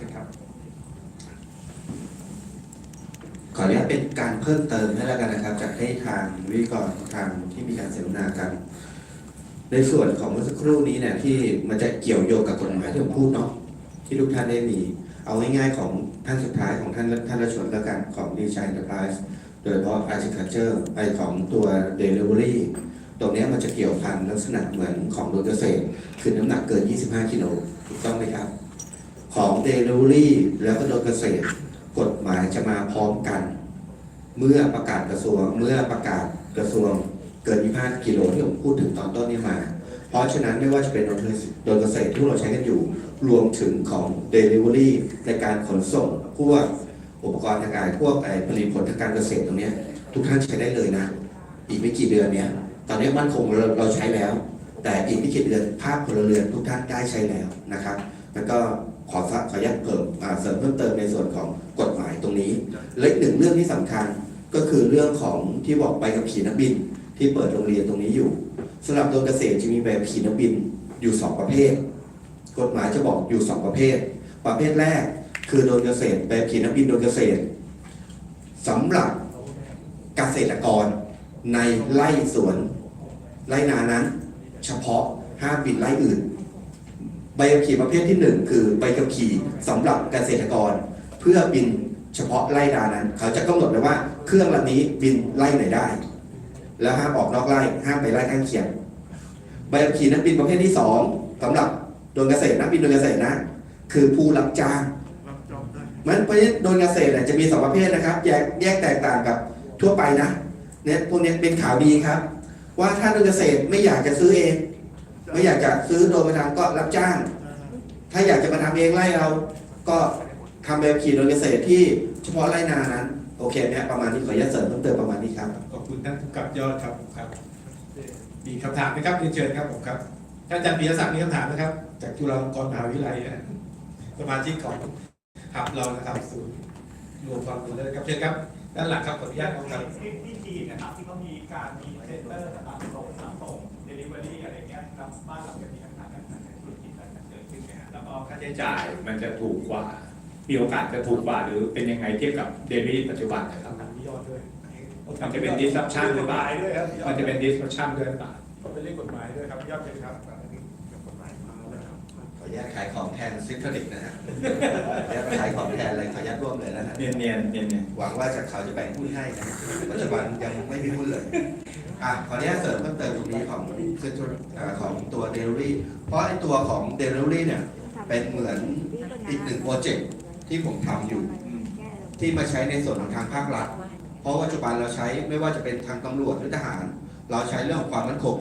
ชิญครับขออนุญาตเป็นการเพิ่มเติมให้แล้วกันนะครับ จากให้ทางวิกรทางที่มีการเสวนากันในส่วนของเมื่อสักครู่นี้เนี่ยที่มันจะเกี่ยวโยงกับกฎหมายที่ผมพูดเนาะที่ทุกท่านได้มี เอาง่ายๆของท่านสุดท้ายของท่านท่านรัชนแล้วกันของดีชัยเดอะไพรส์โดยเฉพาะ agriculture ไอของตัว delivery ตรงนี้มันจะเกี่ยวพันลักษณะเหมือนของโรงเกษตร คือน้ำหนักเกิน 25 กิโลถูกต้องไหมครับ ของ delivery แล้วก็โดยเกษตรกฎหมายจะมาพร้อมกัน เมื่อประกาศกระทรวงเมื่อประกาศกระทรวงเกิน25กิโลที่ผมพูดถึงตอนต้นนี้มา เพราะฉะนั้นไม่ว่าจะเป็นโดยเกษตรที่เราใช้กันอยู่ รวมถึงของ Delivery ในการขนส่งพวกอุปกรณ์ทางการพวกไอผลิตผลทางการเกษตรตรงนี้ทุกท่านใช้ได้เลยนะ อีกไม่กี่เดือนเนี้ยตอนนี้มั่นคงเราเราใช้แล้ว แต่อีกไม่กี่เดือนภาคพลเรือนทุกท่านได้ใช้แล้วนะครับ แล้วก็ ขอฝากขออนุญาตเพิ่มอ่าเสริมเพิ่มเติมในส่วนของกฎหมายตรงนี้ และอีกหนึ่งเรื่องที่สำคัญก็คือเรื่องของที่บอกใบขับขี่นักบินที่เปิดโรงเรียนตรงนี้อยู่สำหรับโดยเกษตรจะมีใบขับขี่นักบินอยู่สองประเภท กฎหมายจะบอกอยู่สองประเภท ประเภทแรกคือโดยเกษตรใบขับขี่นักบินโดยเกษตรสำหรับเกษตรกรในไร่สวนไร่นานั้น เฉพาะห้ามบินไร่อื่นใบขับขี่ประเภทที่หนึ่งคือใบขับขี่สำหรับเกษตรกร เพื่อบินเฉพาะไร่นานั้น เขาจะกำหนดไว้ว่าเครื่องลำนี้บินไร่ไหนได้ แล้วห้ามออกนอกไร่ห้ามไปไร่ข้างเคียงใบขับขี่นักบินประเภทที่สองสำหรับโดยเกษตรนักบินโดยเกษตรนะ คือผู้รับจ้างมันเพราะฉะนั้นโดยเกษตรเนี่ยจะมีสองประเภทนะครับ แยกแยกแตกต่างกับทั่วไปนะเนี่ยพวกเนี้ยเป็นข่าวดีครับ ว่าถ้าโดยเกษตรไม่อยากจะซื้อเอง ไม่อยากจะซื้อโดยมาทำก็รับจ้าง ถ้าอยากจะมาทำเองไร่เรา ก็ทำแบบขี่โดยเกษตรที่เฉพาะไร่นานั้น โอเคไหมครับประมาณนี้ขออนุญาตเสริมเพิ่มเติมประมาณนี้ครับขอบคุณท่านผู้กำกับยอดครับผมครับ มีคำถามไหมครับเรียนเชิญครับผมครับท่านอาจารย์ปียศักดิ์มีคำถามนะครับ จากจุฬาลงกรณ์มหาวิทยาลัยนะสมาชิกของหับเรานะครับศูนย์รวมความรู้เลยครับเชิญครับด้านหลังครับขออนุญาตครับที่ที่จีนนะครับที่เขามีการมีเซ็นเตอร์ต่างๆส่งน้ำส่ง เดลิเวอรี่อะไรเงี้ยครับบ้านเราจะมีปัญหาแบบนั้นในธุรกิจอะไรเกิดขึ้นไหมฮะแล้วก็ค่าใช้จ่ายมันจะถูกกว่า มีโอกาสจะถูกกว่าหรือเป็นยังไงเทียบกับเดลิปัจจุบันนะครับคำถามที่ยอดด้วยมันจะเป็น disruption หรือเปล่าด้วยครับมันจะเป็น disruption ด้วยหรือเปล่า ก็เป็นเรื่องกฎหมายด้วยครับยอดเป็นครับกฎหมายมาแล้วครับ ขออนุญาตขายของแทนซินเทอริกนะฮะ ขออนุญาตขายของแทนเลยขออนุญาตร่วมเลยนะฮะ เนียนเนียนเนียนเนียนหวังว่าจะเขาจะแบ่งหุ้นให้นะปัจจุบันยังไม่มีหุ้นเลย อะขออนุญาตเสริมเพิ่มเติมตรงนี้ของเซ็นทรัลของตัว Delivery เพราะไอ้ตัวของ Delivery เนี่ยเป็นเหมือนอีกหนึ่งโปรเจกต์ที่ผมทำอยู่ ที่มาใช้ในส่วนของทางภาครัฐ เพราะปัจจุบันเราใช้ไม่ว่าจะเป็นทางตำรวจหรือทหาร เราใช้เรื่องของความมั่นคง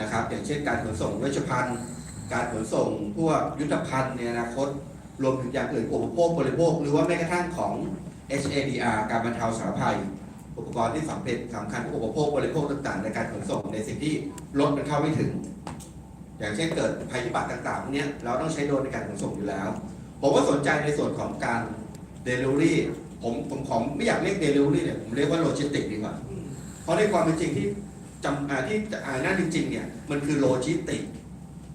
นะครับ อย่างเช่นการขนส่งเวชภัณฑ์ การขนส่งพวกยุทธภัณฑ์ในอนาคต รวมถึงอย่างอื่นอุปโภคบริโภค หรือว่าแม้กระทั่งของ HADR การบรรเทาสาธารณภัย อุปกรณ์ที่สำคัญสำคัญอุปโภคบริโภคต่างๆ ในการขนส่งในสิ่งที่รถมันเข้าไม่ถึง อย่างเช่นเกิดภัยพิบัติต่างๆพวกเนี้ยเราต้องใช้โดรนในการขนส่งอยู่แล้ว ผมก็สนใจในส่วนของการ Delivery ผมผมขอไม่อยากเรียก Delivery เนี่ยผมเรียกว่าโลจิสติกดีกว่า เพราะในความเป็นจริงที่จำที่อ่านหน้าจริงๆเนี่ยมันคือโลจิสติก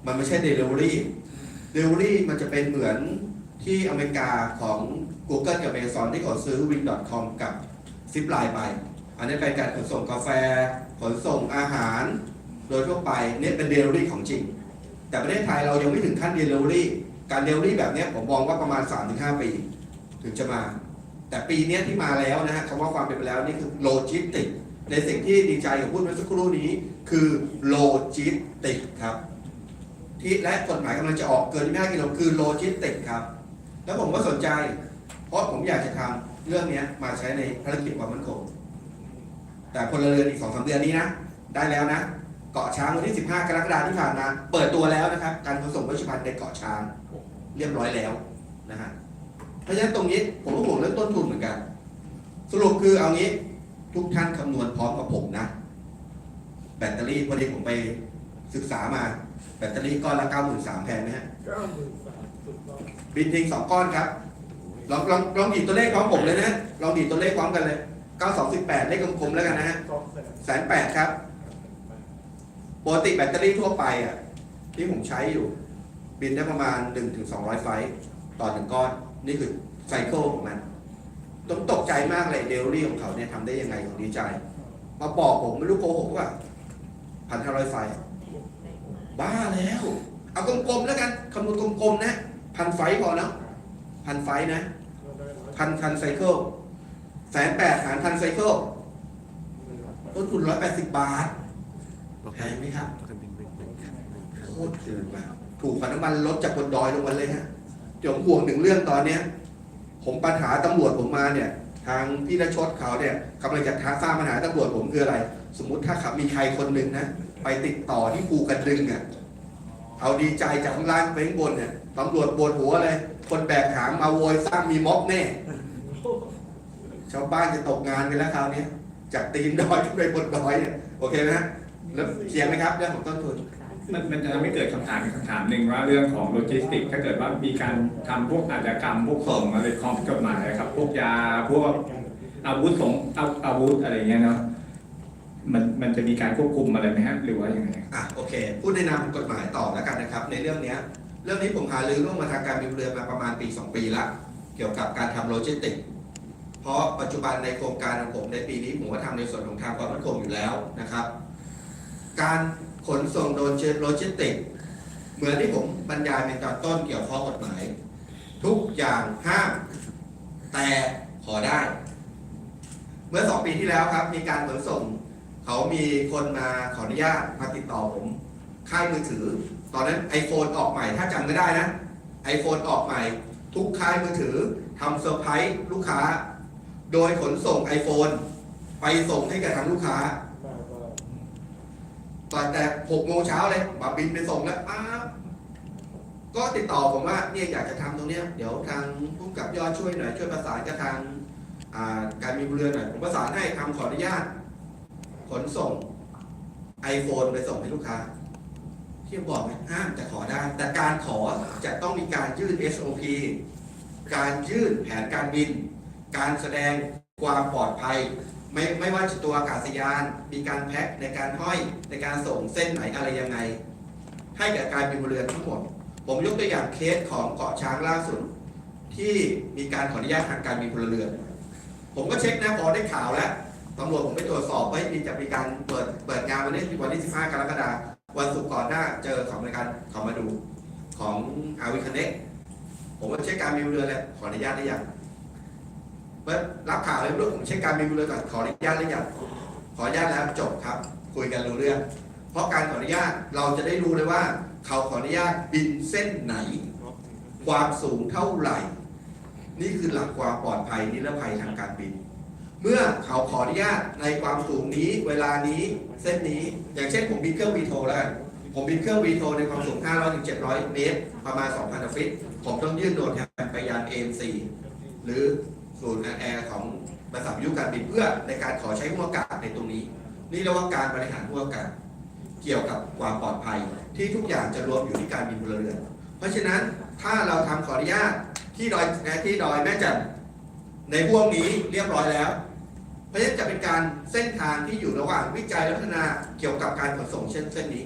มันไม่ใช่ Delivery Delivery มันจะเป็นเหมือนที่อเมริกาของ Google กับ Amazon ที่เขาซื้อ Wing.com กับ Zipline ไป อันนี้เป็นการขนส่งกาแฟ ขนส่งอาหาร โดยทั่วไปเนี่ยเป็น Delivery ของจริง แต่ประเทศไทยเรายังไม่ถึงขั้น Delivery การ Delivery แบบนี้ผมมองว่าประมาณ 3-5 ปี ถึงจะมา แต่ปีนี้ที่มาแล้วนะฮะคำว่าความเป็นไปแล้วนี่คือโลจิสติกในสิ่งที่ดีใจกับพูดเมื่อสักครู่นี้ คือโลจิสติกครับที่และกฎหมายกำลังจะออกเกิน 5 กิโลคือโลจิสติกครับ แล้วผมก็สนใจ เพราะผมอยากจะทำ เรื่องเนี้ยมาใช้ในภารกิจความมั่นคง แต่พลเรือนอีกสองสามเดือนนี้นะ ได้แล้วนะ เกาะช้างวันที่ 15 กรกฎาคมที่ผ่านมา เปิดตัวแล้วนะครับ การขนส่งเวชภัณฑ์ในเกาะช้างเรียบร้อยแล้วนะฮะ เพราะฉะนั้นตรงนี้ผมก็ห่วงเรื่องต้นทุนเหมือนกัน สรุปคือเอางี้ทุกท่านคำนวณพร้อมกับผมนะ แบตเตอรี่พอดีผมไปศึกษามา แบตเตอรี่ก้อนละ 93,000แพงไหมฮะเก้าหมื่นสามถูกต้องบินทิ้งสองก้อนครับ ลองลองลองดีดตัวเลขพร้อมผมเลยนะลองดีดตัวเลขพร้อมกันเลย9218เลขกลมๆแล้วกันนะฮะสองแสนแสนแปดครับปกติแบตเตอรี่ทั่วไปอะที่ผมใช้อยู่ บินได้ประมาณ 1-200 ไฟล์ต่อหนึ่งก้อน นี่คือไซเคิลของมันต้องตกใจมากเลยเดลิเวอรี่ของเขาเนี่ยทำได้ยังไงผมดีใจ มาบอกผมไม่รู้โกหกว่าพันห้าร้อยไฟล์บ้าแล้ว เอากลมๆแล้วกันคำนวณกลมๆนะพันไฟล์พอแล้ว พันไฟนะพันพันไซเคิลแสนแปดหารพันไซเคิลต้นทุนร้อยแปดสิบบาทแพงไหมครับโคตรเกินว่ะถูกกว่าน้ำมันลดจากบนดอยลงมาเลยฮะเดี๋ยวผมห่วงถึงเรื่องตอนเนี้ย ผมปัญหาตำรวจผมมาเนี่ย ทางพี่นชดเขาเนี่ยกำลังจะท้าสร้างปัญหาตำรวจผมคืออะไร สมมุติถ้าขับมีใครคนหนึ่งนะไปติดต่อที่ภูกระดึงอะเอาดีใจจากข้างล่างไปข้างบนเนี่ยตำรวจปวดหัวเลย คนแบกหางมาโวยสร้างมีม็อบแน่ ชาวบ้านจะตกงานกันแล้วคราวนี้จากตีนดอยขึ้นไปบนดอยเนี่ยโอเคไหมฮะแล้วเคลียร์ไหมครับเรื่องของต้นทุนมันมันจะทำให้เกิดคำถามอีกคำถามหนึ่งว่าเรื่องของโลจิสติก ถ้าเกิดว่ามีการทำพวกอาชญากรรมพวกส่งอะไรของผิดกฎหมายนะครับ พวกยาพวกอาวุธสงอาอาวุธอะไรอย่างเงี้ยเนาะมันมันจะมีการควบคุมอะไรไหมฮะหรือว่ายังไงอะโอเค พูดในนามกฎหมายต่อแล้วกันนะครับ ในเรื่องเนี้ย เรื่องนี้ผมหารือร่วมมาทางการบินเรือมาประมาณปี 2 ปีละเกี่ยวกับการทำโลจิสติก เพราะปัจจุบันในโครงการของผมในปีนี้ผมก็ทำในส่วนของทางความมั่นคงอยู่แล้วนะครับ การขนส่งโดยโลจิสติก เหมือนที่ผมบรรยายในตอนต้นเกี่ยวข้องกฎหมาย ทุกอย่างห้ามแต่ขอได้ เมื่อสองปีที่แล้วครับ มีการขนส่ง เขามีคนมาขออนุญาตมาติดต่อผม ค่ายมือถือ ตอนนั้น iPhone ออกใหม่ถ้าจำไม่ได้นะ iPhone ออกใหม่ ทุกค่ายมือถือทำเซอร์ไพรส์ลูกค้า โดยขนส่ง iPhone ไปส่งให้กับทางลูกค้าตอนแต่หกโมงเช้าเลยมาบินไปส่งแล้วป๊าบก็ติดต่อผมว่าเนี่ยอยากจะทำตรงเนี้ยเดี๋ยวทางผู้กำกับยอดช่วยหน่อยช่วยประสานกับทางอ่าการมีเรือหน่อยผมประสานให้ทำขออนุญาต ขนส่ง iPhone ไปส่งให้ลูกค้า ที่บอกไงห้ามจะขอได้ แต่การขอจะต้องมีการยื่น SOP การยื่นแผนการบิน การแสดงความปลอดภัย ไม่ไม่ว่าจะตัวอากาศยาน มีการแพ็คในการห้อยในการส่งเส้นไหนอะไรยังไง ให้กับการบินบนเรือทั้งหมด ผมยกตัวอย่างเคสของเกาะช้างล่าสุด ที่มีการขออนุญาตทางการบินพลเรือน ผมก็เช็คนะพอได้ข่าวแล้วตำรวจผมไปตรวจสอบว่ามีจะมีการเปิดเปิดงานวันนี้วันที่ 15 กรกฎาคม วันศุกร์ก่อนหน้าเจอของบริการเขามาดูของอาวิคเน็กผมก็เช็คการบินเรือเลยขออนุญาตได้ยังเมื่อรับข่าวเลยลูกผมเช็คการบินเรือก่อนขออนุญาตได้ยังขออนุญาตแล้วจบครับ คุยกันรู้เรื่อง เพราะการขออนุญาตเราจะได้รู้เลยว่า เขาขออนุญาตบินเส้นไหน ความสูงเท่าไหร่ นี่คือหลักความปลอดภัยนิรภัยทางการบิน เมื่อเขาขออนุญาตในความสูงนี้เวลานี้เส้นนี้ อย่างเช่นผมบินเครื่องวีโทแล้วผมบินเครื่องวีโทในความสูง 500ถึง700 เมตร ประมาณ 2,000 ฟิต ผมต้องยื่นโดนแทนไปยาน AMC หรือศูนย์แอร์ของบริษัทวิทยุการบินเพื่อในการขอใช้หัวอากาศในตรงนี้ นี่เรียกว่าการบริหารหัวอากาศเกี่ยวกับความปลอดภัย ที่ทุกอย่างจะรวมอยู่ที่การบินพลเรือน เพราะฉะนั้นถ้าเราทำขออนุญาตที่ดอยที่ดอยแม่จันในพวกนี้เรียบร้อยแล้ว เพราะฉะนั้นจะเป็นการเส้นทางที่อยู่ระหว่างวิจัยและพัฒนาเกี่ยวกับการขนส่งเช่นเส้นนี้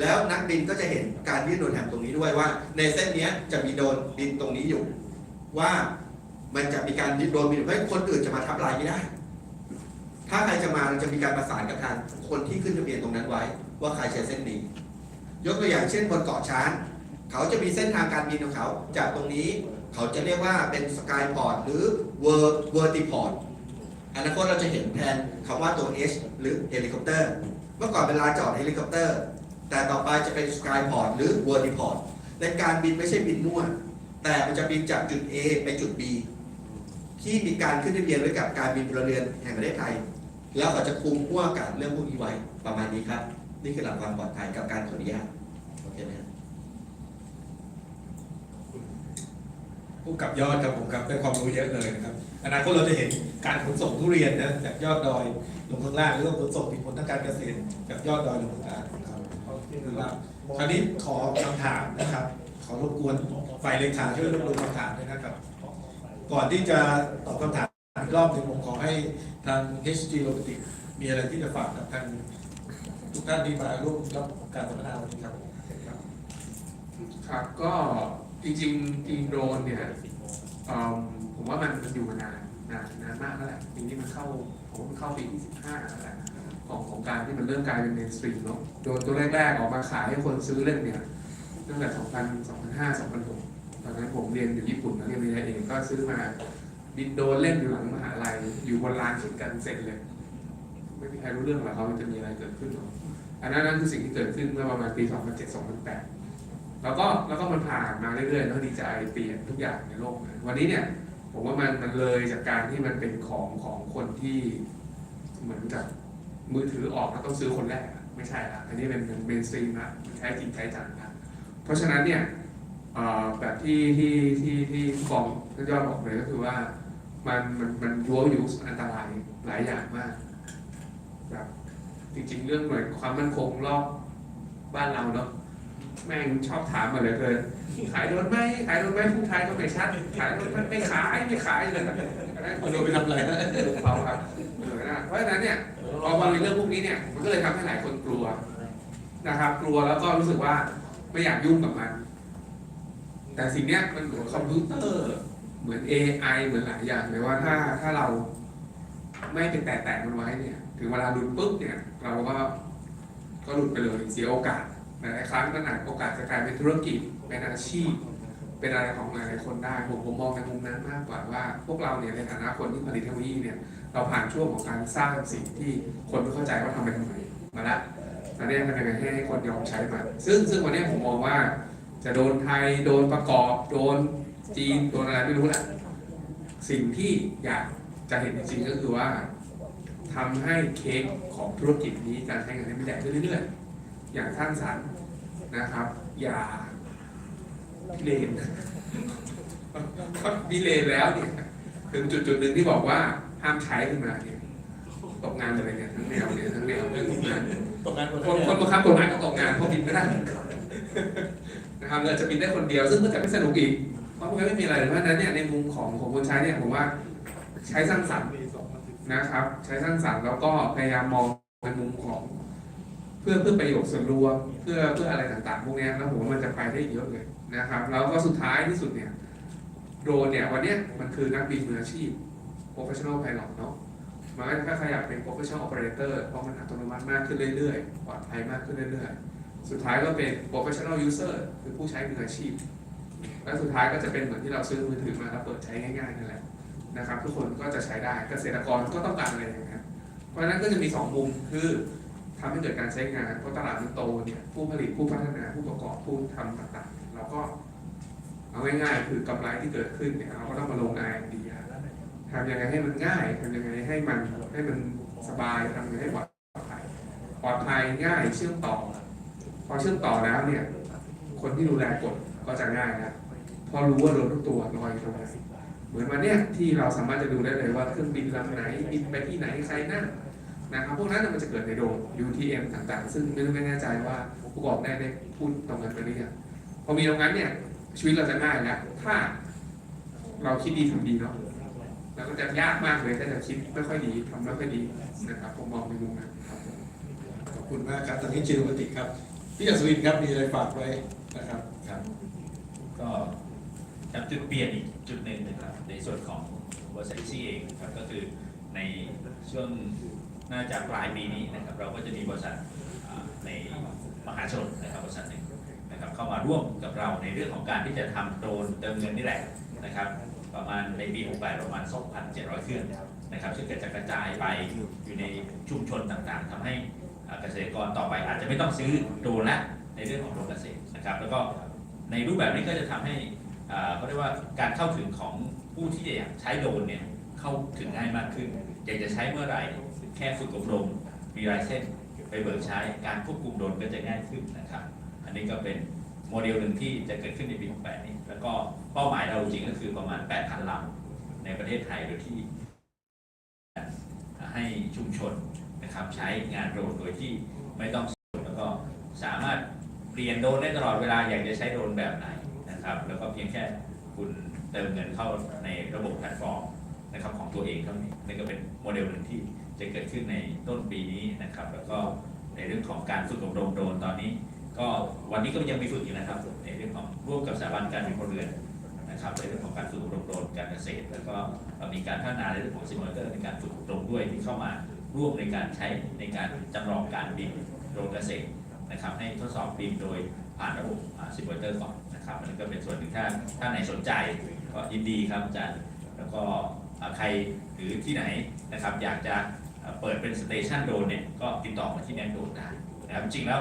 แล้วนักบินก็จะเห็นการยื่นโดรนแฮมตรงนี้ด้วยว่า ในเส้นนี้จะมีโดรนบินตรงนี้อยู่ ว่ามันจะมีการโดรนบินเพราะคนอื่นจะมาทับลายไม่ได้ ถ้าใครจะมาเราจะมีการประสานกับทางคนที่ขึ้นทะเบียนตรงนั้นไว้ ว่าใครใช้เส้นนี้ ยกตัวอย่างเช่นบนเกาะช้างเขาจะมีเส้นทางการบินของเขา จากตรงนี้ เขาจะเรียกว่าเป็นสกายพอร์ตหรือเวอร์เวอร์ติพอร์ต อนาคตเราจะเห็นแทนคำว่าตัว H หรือเฮลิคอปเตอร์เมื่อก่อนเป็นลานจอดเฮลิคอปเตอร์ แต่ต่อไปจะเป็นสกายพอร์ตหรือเวอร์ติพอร์ตในการบินไม่ใช่บินนวดแต่มันจะบินจากจุด A ไปจุด B ที่มีการขึ้นทะเบียนไว้กับการบินพลเรือนแห่งประเทศไทย แล้วเขาจะคุมหัวอากาศเรื่องพวกนี้ไว้ประมาณนี้ครับ นี่คือหลักความปลอดภัยกับการขออนุญาตโอเคไหมครับ ผู้กับยอดครับผมครับได้ความรู้เยอะเลยนะครับอนาคตเราจะเห็นการขนส่งทุเรียนนะจากยอดดอยลงข้างล่างหรือว่าขนส่งผลทางการเกษตรจากยอดดอยลงข้างล่างนะครับคือว่าคราวนี้ขอคำถามนะครับ ขอรบกวนฝ่ายเลขาช่วยรวบกวนคำถามด้วยนะครับ ก่อนที่จะตอบคำถามอีกรอบหนึ่งผมขอให้ทาง HG Robotics มีอะไรที่จะฝากกับทางทุกท่านที่มาร่วมรับการสัมมนาวันนี้ครับ ครับก็ ครับก็จริงจริงโดรนเนี่ยเอิ่มผมว่ามันมันอยู่มานานนานนานมากแล้วแหละปีนี้มันเข้าผมว่ามันเข้าปีที่สิบห้าแล้วแหละของของการที่มันเริ่มกลายเป็นเมนสตรีมเนาะโดรนตัวแรกๆออกมาขายให้คนซื้อเล่นเนี่ยตั้งแต่2000 2005 2006ตอนนั้นผมเรียนอยู่ญี่ปุ่นนะเรียนปริญญาเองก็ซื้อมาบินโดรนเล่นอยู่หลังมหาลัยอยู่บนลานสุดกันเสร็จเลย ไม่มีใครรู้เรื่องหรอกเขาจะมีอะไรเกิดขึ้นหรอกอันนั้นนั่นคือสิ่งที่เกิดขึ้นเมื่อประมาณปี 2007 2008 แล้วก็แล้วก็มันผ่านมาเรื่อยๆแล้วดีใจเปลี่ยนทุกอย่างในโลกนะวันนี้เนี่ยผมว่ามันมันเลยจากการที่มันเป็นของของคนที่เหมือนกับมือถือออกแล้วต้องซื้อคนแรกไม่ใช่ละอันนี้เป็นเมนสตรีมละใช้จริงใช้จังนะเพราะฉะนั้นเนี่ยแบบที่ที่ที่ที่กองท่านยอดบอกเลยก็คือว่ามันมันมันยัวยุอันตรายหลายอย่างมากแบบจริงๆ เรื่องหน่วยความมั่นคงรอบบ้านเราเนาะ แม่งชอบถามมาเหลยเกินขายโดนไหมขายโดนไหมผู้ไทยก็ไม่ชัด ขายโดนไหมไม่ขายไม่ขายเลยเอาโดนไปทำอะไรเขาครับเออนะเพราะฉะนั้นเนี่ยพอมาในเรื่องพวกนี้เนี่ยมันก็เลยทำให้หลายคนกลัวนะครับ กลัวแล้วก็รู้สึกว่าไม่อยากยุ่งกับมัน แต่สิ่งเนี้ยมันเหมือนคอมพิวเตอร์ เหมือน AI เหมือนหลายอย่างเลยว่าถ้าถ้าเราไม่เป็นแตะแตะมันไว้เนี่ย ถึงเวลาหลุดปุ๊บเนี่ย เราก็ก็หลุดไปเลยเสียโอกาส หลายๆครั้งมันอาจโอกาสจะกลายเป็นธุรกิจเป็นอาชีพ เป็นอะไรของหลายๆคนได้ผมผมมองในมุมนั้นมากกว่าว่า พวกเราเนี่ยในฐานะคนที่ผลิตเทคโนโลยีเนี่ยเราผ่านช่วงของการสร้างสิ่งที่คนไม่เข้าใจว่าทำไปทำไมมาละตอนนี้ทำยังไงให้คนยอมใช้มันซึ่งซึ่งวันนี้ผมมองว่า จะโดนไทยโดนประกอบ โดนจีนโดนอะไรไม่รู้แหละสิ่งที่อยากจะเห็นจริงก็คือว่าทำให้เค้กของธุรกิจนี้การใช้งานได้ไม่แดกขึ้นเรื่อยๆ อย่างสร้างสรรค์นะครับ อย่าพิเรนพิเรนแล้วเนี่ยถึงจุดจุดๆหนึ่งที่บอกว่าห้ามใช้ขึ้นมาเนี่ยตกงานเลยเนี่ยทั้งแนวเนี่ยทั้งแนวเรื่องงานตรงนั้นคนคนบังคับกฎหมายก็ตกงานเพราะบินไม่ได้นะครับเราจะบินได้คนเดียวซึ่งก็จะไม่สนุกอีกเพราะมันก็ไม่มีอะไรเพราะฉะนั้นเนี่ยในมุมของของคนใช้เนี่ยผมว่าใช้สร้างสรรค์นะครับ ใช้สร้างสรรค์แล้วก็พยายามมองในมุมของเพื่อเพื่อประโยชน์ส่วนรวมเพื่อเพื่ออะไรต่างๆพวกนี้แล้วผมว่ามันจะไปได้เยอะเลยนะครับ แล้วก็สุดท้ายที่สุดเนี่ยโดรนเนี่ยวันนี้มันคือนักบินมืออาชีพ professional pilot เนาะมันก็จะขยับเป็น professional operator เพราะมันอัตโนมัติมากขึ้นเรื่อยๆปลอดภัยมากขึ้นเรื่อยๆ สุดท้ายก็เป็น professional user คือผู้ใช้มืออาชีพ และสุดท้ายก็จะเป็นเหมือนที่เราซื้อมือถือมาแล้วเปิดใช้ง่ายๆนั่นแหละนะครับ ทุกคนก็จะใช้ได้เกษตรกรก็ต้องการอะไรอย่างนั้นเพราะฉะนั้นก็จะมีสองมุมคือ ทำให้เกิดการใช้งานเพราะตลาดมันโตเนี่ยผู้ผลิตผู้พัฒนาผู้ประกอบผู้ทำต่างๆเราก็เอาง่ายๆคือกำไรที่เกิดขึ้นเนี่ยเราก็ต้องมาลง R&D ทำยังไงให้มันง่ายทำยังไงให้มันให้มันสบายทำยังไงให้ปลอดภัยปลอดภัยง่ายเชื่อมต่อ พอเชื่อมต่อแล้วเนี่ย คนที่ดูแลกฎก็จะง่ายนะพอรู้ว่าโดนทุกตัวลอยตรงไหนเหมือนวันเนี้ยที่เราสามารถจะดูได้เลยว่าเครื่องบินลำไหนบินไปที่ไหนใครนั่ง นะครับพวกนั้นนะมันจะเกิดในโดม UTM ต่างๆ ซึ่งไม่ไม่แน่ใจว่าผู้ประกอบได้ได้พูดตรงกันไปหรือยังพอมีตรงนั้นเนี่ยชีวิตเราจะง่ายแล้วถ้าเราคิดดีทำดีเนาะแล้วก็จะยากมากเลยถ้าจะคิดไม่ค่อยดีทำไม่ค่อยดีนะครับผมมองในมุมนั้นครับขอบคุณมากครับตอนนี้จิรวติครับพี่อัศวินครับมีอะไรฝากไว้นะครับครับ ก็ครับจุดเปลี่ยนอีกจุดหนึ่งนะครับในส่วนของบริษัทซี่เองนะครับก็คือในช่วง น่าจะปลายปีนี้นะครับเราก็จะมีบริษัทในมหาชนนะครับบริษัทหนึ่งนะครับเข้ามาร่วมกับเราในเรื่องของการที่จะทำโดรนเติมเงินนี่แหละนะครับประมาณในปี 68 ประมาณ 2,700 เครื่องนะครับซึ่งก็จะกระจายไปอยู่ในชุมชนต่างๆทำให้เกษตรกรต่อไปอาจจะไม่ต้องซื้อโดรนละในเรื่องของโดรนเกษตรนะครับแล้วก็ในรูปแบบนี้ก็จะทำให้เขาเรียกว่าการเข้าถึงของผู้ที่อยากใช้โดรนเนี่ยเข้าถึงง่ายมากขึ้นอยากจะใช้เมื่อไหร่ แค่ฝึกอบรมมีลายเส้นไปเบิกใช้การควบคุมโดนก็จะง่ายขึ้นนะครับ อันนี้ก็เป็นโมเดลหนึ่งที่จะเกิดขึ้นในปี 68 นี้ แล้วก็เป้าหมายเราจริงก็คือประมาณ 8,000ลำในประเทศไทยโดยที่ ให้ชุมชนนะครับใช้งานโดนโดยที่ไม่ต้องแล้วก็สามารถเปลี่ยนโดนได้ตลอดเวลาอยากจะใช้โดนแบบไหนนะครับ แล้วก็เพียงแค่คุณเติมเงินเข้าในระบบแพลตฟอร์ม นะครับของตัวเองเท่านี้นี่ก็เป็นโมเดลหนึ่งที่จะเกิดขึ้นในต้นปีนี้นะครับ แล้วก็ในเรื่องของการฝึกอบรมโดรนตอนนี้ ก็วันนี้ก็ยังมีฝึกอยู่นะครับ ในเรื่องของร่วมกับสถาบันการบินพลเรือนนะครับในเรื่องของการฝึกอบรมโดรนการเกษตร แล้วก็มีการพัฒนาในเรื่องของซิมูเลเตอร์ในการฝึกอบรมด้วยที่เข้ามาร่วมในการใช้ในการจำลองการบินโดรนเกษตรนะครับ ให้ทดสอบบินโดยผ่านระบบซิมูเลเตอร์ก่อนนะครับอันนี้ก็เป็นส่วนหนึ่งถ้าถ้าไหนสนใจก็ยินดีครับอาจารย์แล้วก็ ใครหรือที่ไหนนะครับอยากจะเปิดเป็นสเตชันโดรนเนี่ยก็ติดต่อมาที่แนนโดรนได้นะครับจริงๆแล้ว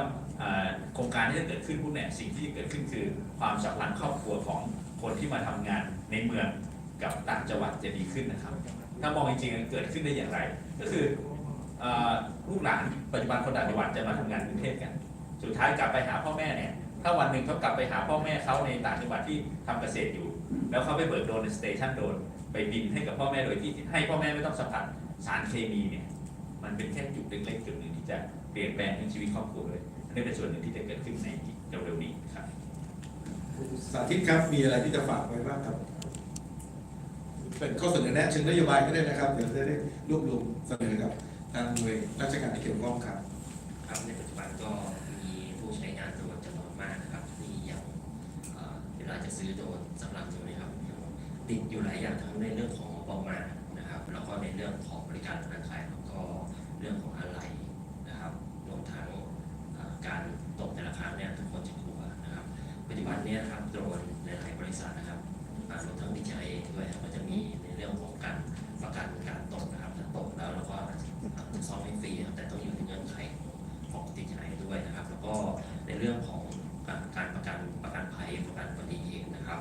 โครงการที่จะเกิดขึ้นพวกเนี่ยสิ่งที่จะเกิดขึ้นคือความสัมพันธ์ครอบครัวของคนที่มาทำงานในเมืองกับต่างจังหวัดจะดีขึ้นนะครับ ถ้ามองจริงๆเกิดขึ้นได้อย่างไร ก็คืออลูกหลานปัจจุบันคนต่างจังหวัดจะมาทำงานกรุงเทพกัน สุดท้ายกลับไปหาพ่อแม่เนี่ยถ้าวันหนึ่งเขากลับไปหาพ่อแม่เขาในต่างจังหวัดที่ทำเกษตรอยู่ แล้วเขาไปเปิดโดรนในสเตชันโดรน ไปบินให้กับพ่อแม่โดยที่ให้พ่อแม่ไม่ต้องสัมผัสสารเคมีเนี่ยมันเป็นแค่จุดเล็กๆจุดหนึ่งที่จะเปลี่ยนแปลงทั้งชีวิตครอบครัวเลยอันนี้เป็นส่วนหนึ่งที่จะเกิดขึ้นในเร็วๆนี้ครับสาธิตครับมีอะไรที่จะฝากไว้บ้างครับเป็นข้อเสนอแนะเชิงนโยบายก็ได้นะครับเดี๋ยวจะได้รวบรวมเสนอกับทางหน่วยราชการที่เกี่ยวข้องครับครับในปัจจุบันก็มีผู้ใช้งานโดรนจำนวนมากนะครับที่ยังเอ่อเวลาจะซื้อโดรนสำหรับตัวนี้ครับยัง ติดอยู่หลายอย่างทั้งในเรื่องของบประมาณนะครับ แล้วก็ในเรื่องของบริการทางการขายแล้วก็เรื่องของอะไรนะครับรวมทั้งการตกแต่ละครั้งเนี่ยทุกคนจะกลัวนะครับปัจจุบันเนี้นะครับโดรนในหลายบริษัทนะครับรวมทั้งดิจิไอด้วยครับก็จะมีในเรื่องของการประกันการตกนะครับถ้าตกแล้วเราก็จะซ่อมให้ฟรีแต่ต้องอยู่ในเงื่อนไขของของดิจิไอด้วยนะครับ แล้วก็ในเรื่องของการการประกันประกันภัยประกันอุบัติเหตุนะครับ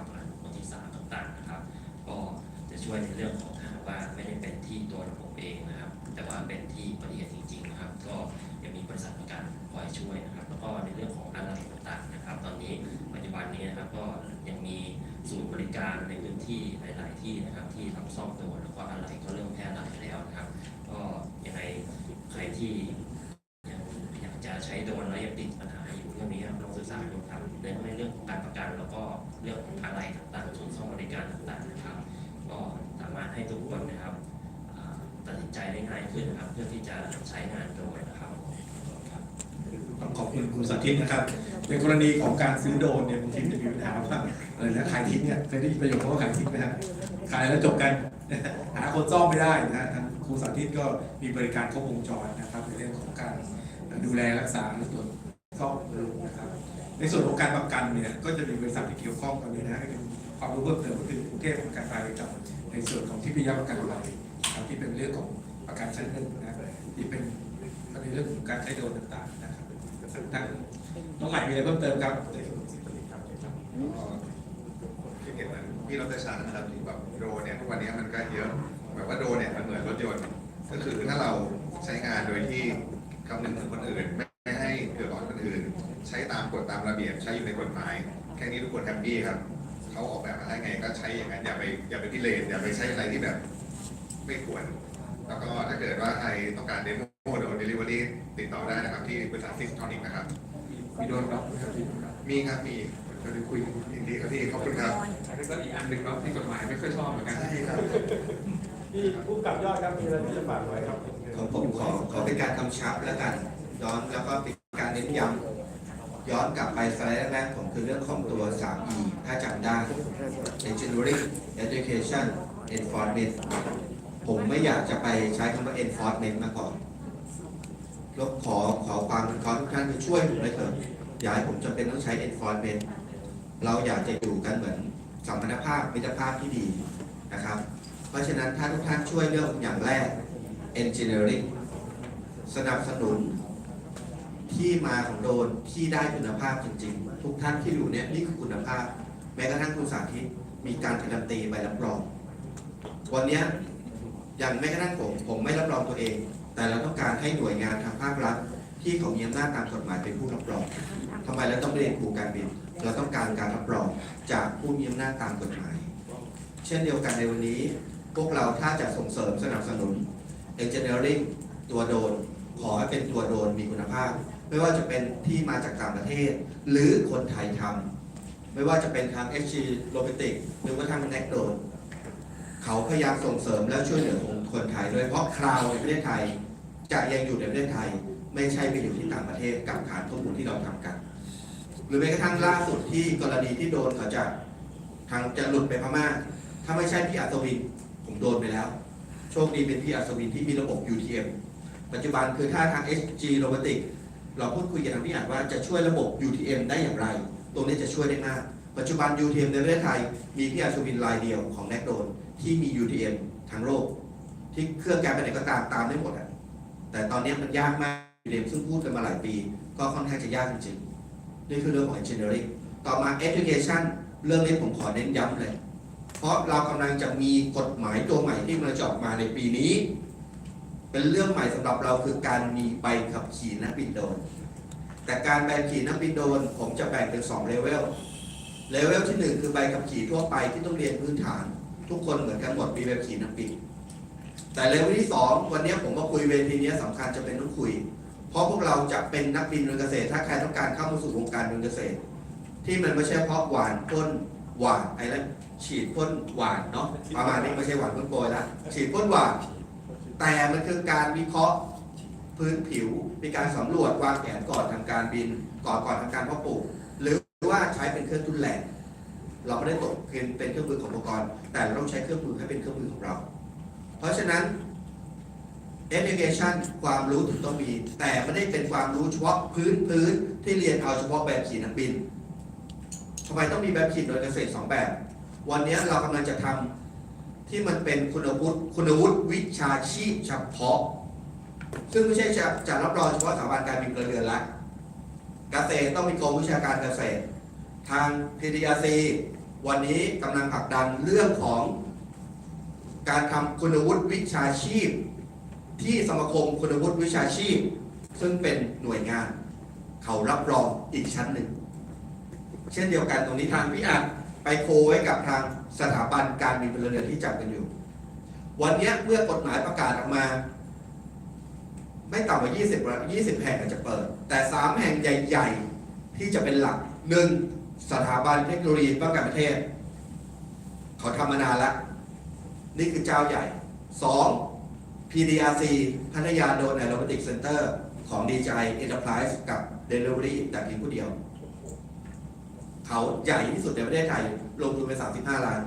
ช่วยในเรื่องของถ้าหากว่าไม่ได้เป็นที่ตัวระบบเองนะครับ แต่ว่าเป็นที่อุบัติเหตุจริงๆนะครับ ก็ยังมีบริษัทประกันคอยช่วยนะครับ แล้วก็ในเรื่องของอะไรต่างๆนะครับ ตอนนี้ปัจจุบันนี้นะครับก็ยังมีศูนย์บริการในพื้นที่หลาย ๆ ที่นะครับ ที่รับซ่อมตัวแล้วก็อะไรก็เริ่มแพร่หลายแล้วนะครับ ก็ยังไงใครที่ยังอยากจะใช้โดนแล้วยังติดปัญหาอยู่เรื่องนี้ครับลองศึกษาดูครับในในเรื่องของการประกันแล้วก็เรื่องของอะไรต่างๆศูนย์ซ่อมบริการต่างๆนะครับ ก็สามารถให้ทุกคนนะครับตัดสินใจได้ง่ายขึ้นนะครับ เพื่อที่จะใช้งานโดรนนะครับต้องขอบคุณคุณสาธิตนะครับ ในกรณีของการซื้อโดรนเนี่ยบางทีจะมีปัญหาว่าอะไรนะขายทิ้งเนี่ยเคยได้ยินประโยคว่าขายทิ้งไหมฮะขายแล้วจบกันหาคนซ่อมไม่ได้นะฮะทางครูสาธิตก็มีบริการครบวงจรนะครับในเรื่องของการดูแลรักษาและตรวจซ่อมบำรุงนะครับ ในส่วนของการประกันเนี่ยก็จะมีบริษัทที่เกี่ยวข้องกันเนี่ยนะให้เป็น ความรู้เพิ่มเติมก็คือกรุงเทพประกันภัยกับในส่วนของที่พิยาประกันภัยนะครับที่เป็นเรื่องของประกันชั้นหนึ่งนะที่เป็นในเรื่องของการใช้โดรนต่างๆนะครับทางน้องใหม่มีอะไรเพิ่มเติมครับที่เห็นเหมือนพี่รัตชานะครับที่แบบโดรนเนี่ยทุกวันนี้มันก็เยอะแบบว่าโดรนเนี่ยมันเหมือนรถยนต์ก็คือถ้าเราใช้งานโดยที่คำนึงถึงคนอื่น ไม่ไม่ให้เดือดร้อนคนอื่น ใช้ตามกฎตามระเบียบใช้อยู่ในกฎหมาย แค่นี้ทุกคนแฮปปี้ครับ เขาออกแบบมาให้ไงก็ใช้อย่างนั้นอย่าไปอย่าไปพิเรนอย่าไปใช้อะไรที่แบบไม่ควร แล้วก็ถ้าเกิดว่าใครต้องการเดโมโดนเดลิเวอรี่ติดต่อได้นะครับ ที่บริษัทซิสทอนิกนะครับ มีโดรนรับไหมครับพี่ครับมีครับมีเราจะคุยยินดีครับพี่ขอบคุณครับอันนี้ก็อีกอันหนึ่งเนาะที่กฎหมายไม่ค่อยชอบเหมือนกันใช่ครับที่ผู้กับยอดครับมีอะไรที่จะฝากไว้ครับของผมขอขอเป็นการกำชับแล้วกันย้อนแล้วก็เป็นการเน้นย้ำ ย้อนกลับไปสไลด์แรกๆผมคือเรื่องของตัว 3E ถ้าจำได้ Engineering Education Enforcement ผมไม่อยากจะไปใช้คำว่า enforcement มาก่อนแลวขอขอความขอทุกท่านช่วยผมเลยเถอะอย่าให้ผมจำเป็นต้องใช้ enforcement เราอยากจะอยู่กันเหมือนสัมพันธภาพมิตรภาพที่ดีนะครับ เพราะฉะนั้นถ้าทุกท่านช่วยเรื่องอย่างแรก engineering สนับสนุน ที่มาของโดนที่ได้คุณภาพจริง ๆ ทุกท่านที่อยู่เนี่ยนี่คือคุณภาพ แม้กระทั่งคุณสาธิตมีการการันตีใบรับรอง วันนี้อย่างแม้กระทั่งผมผมไม่รับรองตัวเอง แต่เราต้องการให้หน่วยงานทางภาครัฐที่เขามีอำนาจตามกฎหมายเป็นผู้รับรองทำไมเราต้องเรียนครูการบิน เราต้องการการรับรองจากผู้มีอำนาจตามกฎหมาย เช่นเดียวกันในวันนี้ พวกเราถ้าจะส่งเสริมสนับสนุน engineering ตัวโดน ขอให้เป็นตัวโดนมีคุณภาพ ไม่ว่าจะเป็นที่มาจากต่างประเทศ หรือคนไทยทำไม่ว่าจะเป็นทาง HG Robotics หรือว่าทาง n e c d r o n เขาพยายามส่งเสริมและช่วยเหลือคนคนไทยโดยเฉพาะคราวในประเทศไทย จะยังอยู่ในประเทศไทย ไม่ใช่ไปอยู่ที่ต่างประเทศกับฐานข้อมูลที่เราทำกันรือแม้กระทั่งล่าสุดที่กรณีที่โดนเขาจะทางจะหลุดไปพม่าถ้าไม่ใช่พี่อัศวินผมโดนไปแล้ว โชคดีเป็นพี่อัศวินที่มีระบบ UTM ปัจจุบันคือถ้าทาง SG Robotic เราพูดคุยกับทางพี่อัดว่าจะช่วยระบบ UTM ได้อย่างไร ตรงนี้จะช่วยได้มาก ปัจจุบัน UTM ในประเทศไทย มีพี่อัศวินรายเดียวของแนกโดนที่มี UTM ทั้งโลกที่เครื่องแกไปไหนก็ตามตามได้หมดอะแต่ตอนนี้มันยากมาก UTM ซึ่งพูดกันมาหลายปี ก็ค่อนข้างจะยากจริงๆนี่คือเรื่องของ engineering ต่อมา education เรื่องนี้ผมขอเน้นย้ำเลย เพราะเรากำลังจะมีกฎหมายตัวใหม่ที่มันจะออกมาในปีนี้ เป็นเรื่องใหม่สำหรับเราคือการมีใบขับขี่นักบินโดรนแต่การใบขับขี่นักบินโดรนผมจะแบ่งเป็น2เลเวล เลเวลที่ 1 คือใบขับขี่ทั่วไปที่ต้องเรียนพื้นฐาน ทุกคนเหมือนกันหมดมีใบขับขี่นักบิน แต่เลเวลที่ 2 วันนี้ผมมาคุยเวทีนี้สำคัญจะเป็นต้องคุย เพราะพวกเราจะเป็นนักบินเรือเกษตร ถ้าใครต้องการเข้ามาสู่วงการเรือเกษตร ที่มันไม่ใช่เพราะหวานพ่นหวานไอ้นั่นฉีดพ่นหวานเนาะประมาณนี้ไม่ใช่หวานพ่นโปรยละฉีดพ่นหวาน แต่มันคือการวิเคราะห์พื้นผิวมีการสำรวจวางแผนก่อนทำการบิน ก่อนก่อนทำการเพาะปลูก หรือว่าใช้เป็นเครื่องทุนแรงเราไม่ได้ตกเป็นเป็นเครื่องมือของอุปกรณ์ แต่เราต้องใช้เครื่องมือให้เป็นเครื่องมือของเรา เพราะฉะนั้น education ความรู้ถึงต้องมี แต่ไม่ได้เป็นความรู้เฉพาะพื้นพื้นที่เรียนเอาเฉพาะแบบขี่นักบินทำไมต้องมีแบบขี่โดยเกษตรสองแบบ วันนี้เรากำลังจะทำ ที่มันเป็นคุณวุฒิคุณวุฒิวิชาชีพเฉพาะ ซึ่งไม่ใช่จะจะรับรองเฉพาะสถาบันการบินพลเรือนละเกษตรต้องมีกรมวิชาการเกษตร ทาง PDRC วันนี้กำลังผลักดันเรื่องของการทำคุณวุฒิวิชาชีพ ที่สมาคมคุณวุฒิวิชาชีพ ซึ่งเป็นหน่วยงาน เขารับรองอีกชั้นหนึ่ง เช่นเดียวกันตรงนี้ทางพี่อัดไปโคไว้กับทาง สถาบันการบินพลเรือนที่จับกันอยู่ วันนี้เมื่อกฎหมายประกาศออกมา ไม่ต่ำกว่า 20 20 แห่งอาจจะเปิด แต่ 3 แห่งใหญ่ ๆ ที่จะเป็นหลัก 1. สถาบันเทคโนโลยีป้องกันประเทศ เขาทำมานานแล้วนี่คือเจ้าใหญ่ 2. PDRC พัทยาโดนแอโรบติกเซ็นเตอร์ของ DJI Enterprise กับ Delivery แต่เพียงผู้เดียว เขาใหญ่ที่สุดในประเทศไทยลงทุนไป 35 ล้าน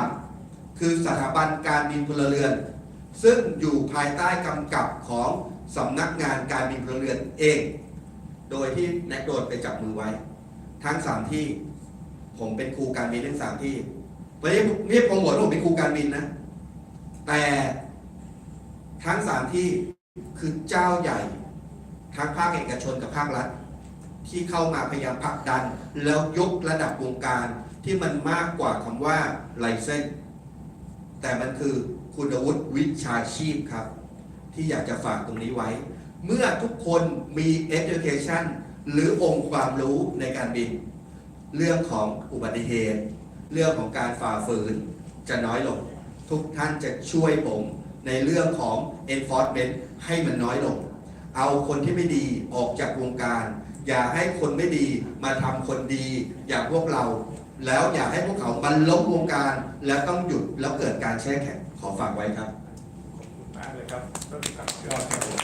3. คือสถาบันการบินพลเรือน ซึ่งอยู่ภายใต้กำกับของสำนักงานการบินพลเรือนเอง โดยที่แนกโดนไปจับมือไว้ ทั้ง 3 ที่ผมเป็นครูการบินทั้ง3ที่ไม่ได้ไม่ได้โปรโมทว่าผมเป็นครูการบินนะ แต่ทั้ง3ที่คือเจ้าใหญ่ ทั้งภาคเอกชนกับภาครัฐ ที่เข้ามาพยายามผลักดัน แล้วยกระดับวงการที่มันมากกว่าคำว่าไลเซนแต่มันคือคุณวุฒิวิชาชีพครับ ที่อยากจะฝากตรงนี้ไว้ เมื่อทุกคนมี education หรือองค์ความรู้ในการบิน เรื่องของอุบัติเหตุ เรื่องของการฝ่าฝืนจะน้อยลง ทุกท่านจะช่วยผมในเรื่องของ enforcement ให้มันน้อยลง เอาคนที่ไม่ดีออกจากวงการ อย่าให้คนไม่ดีมาทำคนดีอย่างพวกเรา แล้วอย่าให้พวกเขาบรรล้มวงการ แล้วต้องหยุดแล้วเกิดการแช่แข็งขอฝากไว้ครับมากเลยครับท่านกับยอดครับผม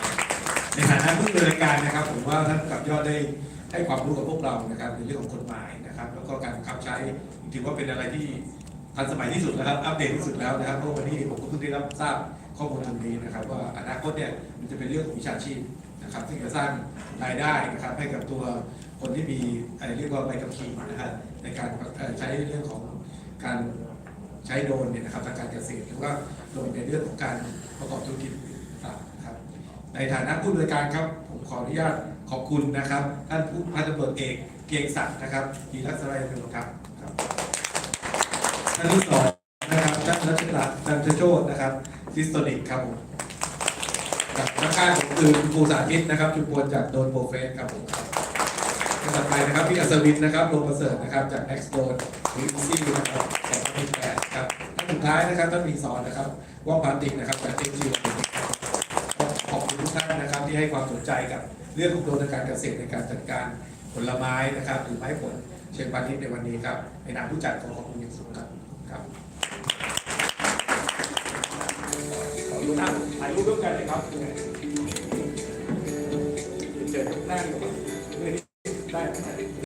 ในฐานะผู้ดำเนินรายการนะครับ ผมว่าท่านกับยอดได้ให้ความรู้กับพวกเรานะครับในเรื่องของกฎหมายนะครับ แล้วก็การบังคับใช้ถือว่าเป็นอะไรที่ทันสมัยที่สุดแล้วครับ อัปเดตที่สุดแล้วนะครับเพราะวันนี้ผมก็เพิ่งได้รับทราบข้อมูลตรงนี้นะครับ ว่าอนาคตเนี่ยมันจะเป็นเรื่องของวิชาชีพ นะครับซึ่งจะสร้างรายได้นะครับให้กับตัวคนที่มีอะไรเรียกว่าใบขับขี่นะครับในการใช้เรื่องของการใช้โดรนเนี่ยนะครับทางการเกษตรหรือว่าลงในเรื่องของการประกอบธุรกิจต่างๆนะครับ ในฐานะผู้บริการครับ ผมขออนุญาตขอบคุณนะครับ ท่านผู้พันตำรวจเอกเกียงศักดิ์นะครับดีรักษาเป็นครับครับท่านที่สองนะครับท่านรัชดาจันทโชตนะครับซิสโตนิกครับผม กับนักการผมคือคุณครูสาธิตนะครับจุปวนจากโดนโปรเฟสครับผมครับต่อไปนะครับพี่อัศวินนะครับโรประเสริฐนะครับจาก Next d o n วิซี่นะครับ2018ครับท่านสุดท้ายนะครับท่านมีสอนนะครับว่องพาติกนะครับจากเอ็กจีขอบคุณทุกท่านนะครับที่ให้ความสนใจกับเรื่องของโดนการเกษตรในการจัดการผลไม้นะครับหรือไม้ผลเชิงพาณิชย์ในวันนี้ครับในนามผู้จัดขอขอบคุณอย่างสูงครับครับ ถ่ายรูปร่วมกันเลยครับเชิญทุกหน้าดีกว่า